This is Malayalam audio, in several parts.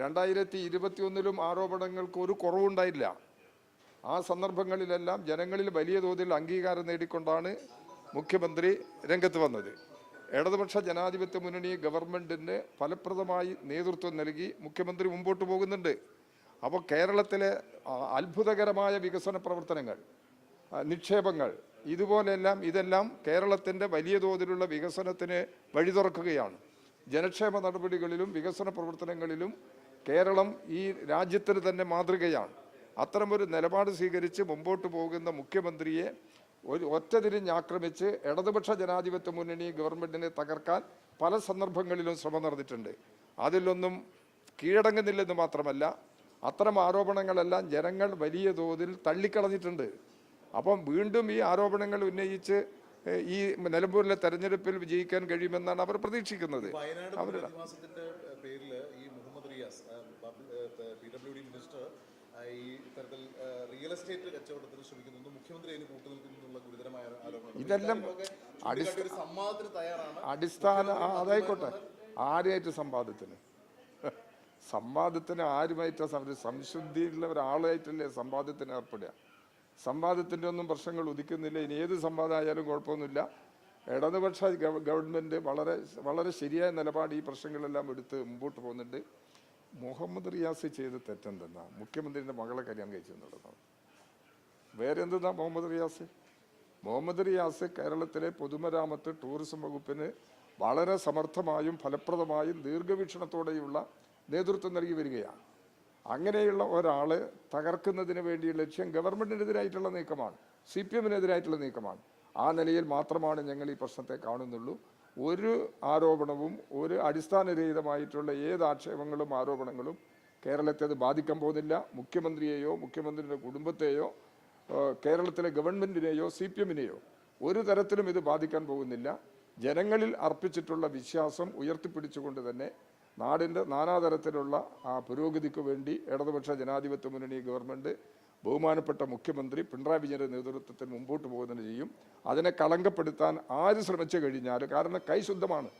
രണ്ടായിരത്തി ഇരുപത്തിയൊന്നിലും ആരോപണങ്ങൾക്ക് ഒരു കുറവുണ്ടായില്ല. ആ സന്ദർഭങ്ങളിലെല്ലാം ജനങ്ങളിൽ വലിയ തോതിൽ അംഗീകാരം നേടിക്കൊണ്ടാണ് മുഖ്യമന്ത്രി രംഗത്ത് വന്നത്. ഇടതുപക്ഷ ജനാധിപത്യ മുന്നണി ഗവൺമെന്റിന് ഫലപ്രദമായി നേതൃത്വം നൽകി മുഖ്യമന്ത്രി മുമ്പോട്ട് പോകുന്നുണ്ട്. അപ്പോൾ കേരളത്തിലെ അത്ഭുതകരമായ വികസന പ്രവർത്തനങ്ങൾ നിക്ഷേപങ്ങൾ ഇതുപോലെയെല്ലാം ഇതെല്ലാം കേരളത്തിന്റെ വലിയ തോതിലുള്ള വികസനത്തിന് വഴി തുറക്കുകയാണ് ജനക്ഷേമ നടപടികളിലും വികസന പ്രവർത്തനങ്ങളിലും കേരളം ഈ രാജ്യത്തിന് തന്നെ മാതൃകയാണ്. അത്തരമൊരു നിലപാട് സ്വീകരിച്ച് മുമ്പോട്ട് പോകുന്ന മുഖ്യമന്ത്രിയെ ഒരു ഒറ്റ തിരിഞ്ഞാക്രമിച്ച് ഇടതുപക്ഷ ജനാധിപത്യ മുന്നണി ഗവൺമെന്റിനെ തകർക്കാൻ പല സന്ദർഭങ്ങളിലും ശ്രമം നടന്നിട്ടുണ്ട്. അതിലൊന്നും കീഴടങ്ങുന്നില്ലെന്ന് മാത്രമല്ല അത്തരം ആരോപണങ്ങളെല്ലാം ജനങ്ങൾ വലിയ തോതിൽ തള്ളിക്കളഞ്ഞിട്ടുണ്ട്. അപ്പം വീണ്ടും ഈ ആരോപണങ്ങൾ ഉന്നയിച്ച് ഈ നിലമ്പൂരിലെ തെരഞ്ഞെടുപ്പിൽ വിജയിക്കാൻ കഴിയുമെന്നാണ് അവർ പ്രതീക്ഷിക്കുന്നത്. വയനാട് പുനരധിവാസത്തിന്റെ പേരിൽ ഈ Muhammad Riyas P W D minister ഈ ഇത്തരത്തിൽ റിയൽ എസ്റ്റേറ്റ് കച്ചവടത്തിന് ശ്രമിക്കുന്നു മുഖ്യമന്ത്രി അതിന് കൂട്ടുനിൽക്കുന്നു എന്നുള്ള ഗുരുതരമായ ആരോപണം ഇതെല്ലാം സംവാദത്തിന് തയ്യാറാണ്. അടിസ്ഥാന അതായിക്കോട്ടെ ആരെയായിട്ട് സംവാദത്തിന് സംവാദത്തിന് ആരുമായിട്ട് സംശുദ്ധിയുള്ള ഒരാളായിട്ടല്ലേ സംവാദത്തിന് ഏർപ്പെടുക. സംവാദത്തിന്റെ ഒന്നും പ്രശ്നങ്ങൾ ഉദിക്കുന്നില്ല. ഇനി ഏത് സംവാദമായാലും കുഴപ്പമൊന്നുമില്ല. ഇടതുപക്ഷ ഗവ- ഗവൺമെന്റ് വളരെ വളരെ ശരിയായ നിലപാട് ഈ പ്രശ്നങ്ങളെല്ലാം എടുത്ത് മുമ്പോട്ട് പോകുന്നുണ്ട്. മുഹമ്മദ് റിയാസ് ചെയ്ത തെറ്റെന്തെന്നാ? മുഖ്യമന്ത്രിന്റെ മകളെ കല്യാണം കഴിച്ചു വേറെ എന്തെന്നാ മുഹമ്മദ് റിയാസ്? മുഹമ്മദ് റിയാസ് കേരളത്തിലെ പൊതുമരാമത്ത് ടൂറിസം വകുപ്പിന് വളരെ സമർത്ഥമായും ഫലപ്രദമായും ദീർഘവീക്ഷണത്തോടെയുള്ള നേതൃത്വം നൽകി വരികയാണ് അങ്ങനെയുള്ള ഒരാളെ തകർക്കുന്നതിന് വേണ്ടി ലക്ഷ്യം ഗവൺമെന്റിനെതിരായിട്ടുള്ള നീക്കമാണ് സി പി എമ്മിനെതിരായിട്ടുള്ള നീക്കമാണ്. ആ നിലയിൽ മാത്രമാണ് ഞങ്ങൾ ഈ പ്രശ്നത്തെ കാണുന്നുള്ളൂ. ഒരു ആരോപണവും ഒരു അടിസ്ഥാനരഹിതമായിട്ടുള്ള ഏത് ആക്ഷേപങ്ങളും ആരോപണങ്ങളും കേരളത്തെ അത് ബാധിക്കാൻ പോകുന്നില്ല. മുഖ്യമന്ത്രിയെയോ മുഖ്യമന്ത്രിയുടെ കുടുംബത്തെയോ കേരളത്തിലെ ഗവൺമെന്റിനെയോ സി പി എമ്മിനെയോ ഒരു തരത്തിലും ഇത് ബാധിക്കാൻ പോകുന്നില്ല. ജനങ്ങളിൽ അർപ്പിച്ചിട്ടുള്ള വിശ്വാസം ഉയർത്തിപ്പിടിച്ചുകൊണ്ട് തന്നെ നാടിന്റെ നാനാതരത്തിലുള്ള ആ പുരോഗതിക്ക് വേണ്ടി ഇടതുപക്ഷ ജനാധിപത്യ മുന്നണി ഗവൺമെന്റ് ബഹുമാനപ്പെട്ട മുഖ്യമന്ത്രി പിണറായി വിജയന്റെ നേതൃത്വത്തിൽ മുമ്പോട്ട് പോകുന്നതിന് ചെയ്യും. അതിനെ കളങ്കപ്പെടുത്താൻ ആര് ശ്രമിച്ചു കഴിഞ്ഞാൽ കാരണം കൈ ശുദ്ധമാണ്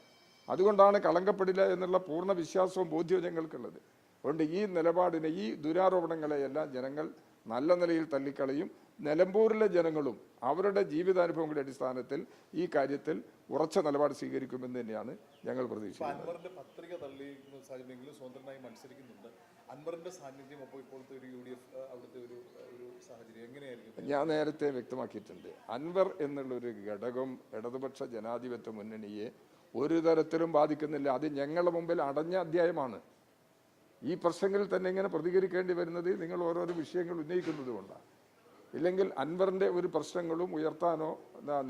അതുകൊണ്ടാണ് കളങ്കപ്പെടില്ല എന്നുള്ള പൂർണ വിശ്വാസവും ബോധ്യവും ഞങ്ങൾക്കുള്ളത്. അതുകൊണ്ട് ഈ നിലപാടിനെ ഈ ദുരാരോപണങ്ങളെയെല്ലാം ജനങ്ങൾ നല്ല നിലയിൽ തള്ളിക്കളയും. നിലമ്പൂരിലെ ജനങ്ങളും അവരുടെ ജീവിതാനുഭവങ്ങളുടെ അടിസ്ഥാനത്തിൽ ഈ കാര്യത്തിൽ ഉറച്ച നിലപാട് സ്വീകരിക്കുമെന്ന് തന്നെയാണ് ഞങ്ങൾ പ്രതീക്ഷിക്കുന്നത്. ഞാൻ നേരത്തെ വ്യക്തമാക്കിയിട്ടുണ്ട്. അൻവർ എന്നുള്ളൊരു ഘടകം ഇടതുപക്ഷ ജനാധിപത്യ മുന്നണിയെ ഒരു തരത്തിലും ബാധിക്കുന്നില്ല. അത് ഞങ്ങളുടെ മുമ്പിൽ അടഞ്ഞ അധ്യായമാണ്. ഈ പ്രശ്നങ്ങളിൽ തന്നെ ഇങ്ങനെ പ്രതികരിക്കേണ്ടി വരുന്നത് നിങ്ങൾ ഓരോരോ വിഷയങ്ങൾ ഉന്നയിക്കുന്നത് കൊണ്ടാണ്. ഇല്ലെങ്കിൽ അൻവറിന്റെ ഒരു പ്രശ്നങ്ങളും ഉയർത്താനോ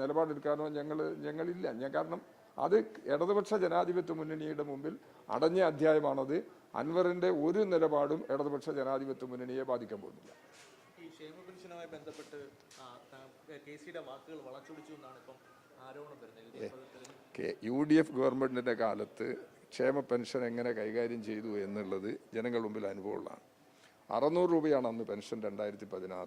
നിലപാടെടുക്കാനോ ഞങ്ങൾ ഞങ്ങളില്ല. ഞാൻ കാരണം അത് ഇടതുപക്ഷ ജനാധിപത്യ മുന്നണിയുടെ മുമ്പിൽ അടഞ്ഞ അധ്യായമാണത്. അൻവറിന്റെ ഒരു നിലപാടും ഇടതുപക്ഷ ജനാധിപത്യ മുന്നണിയെ ബാധിക്കാൻ പോകുന്നില്ല. ഈ ബന്ധപ്പെട്ട് കെ സിയുടെ വാക്കുകൾ വളച്ചൊടിച്ചു എന്നാണ് ഇപ്പം ആരോപണം വരുന്നത്. യു ഡി എഫ് ഗവൺമെന്റിന്റെ കാലത്ത് ക്ഷേമ പെൻഷൻ എങ്ങനെ കൈകാര്യം ചെയ്തു എന്നുള്ളത് ജനങ്ങൾ മുമ്പിൽ അനുഭവമുള്ളതാണ്. അറുന്നൂറ് രൂപയാണ് അന്ന് പെൻഷൻ രണ്ടായിരത്തി പതിനാറ്.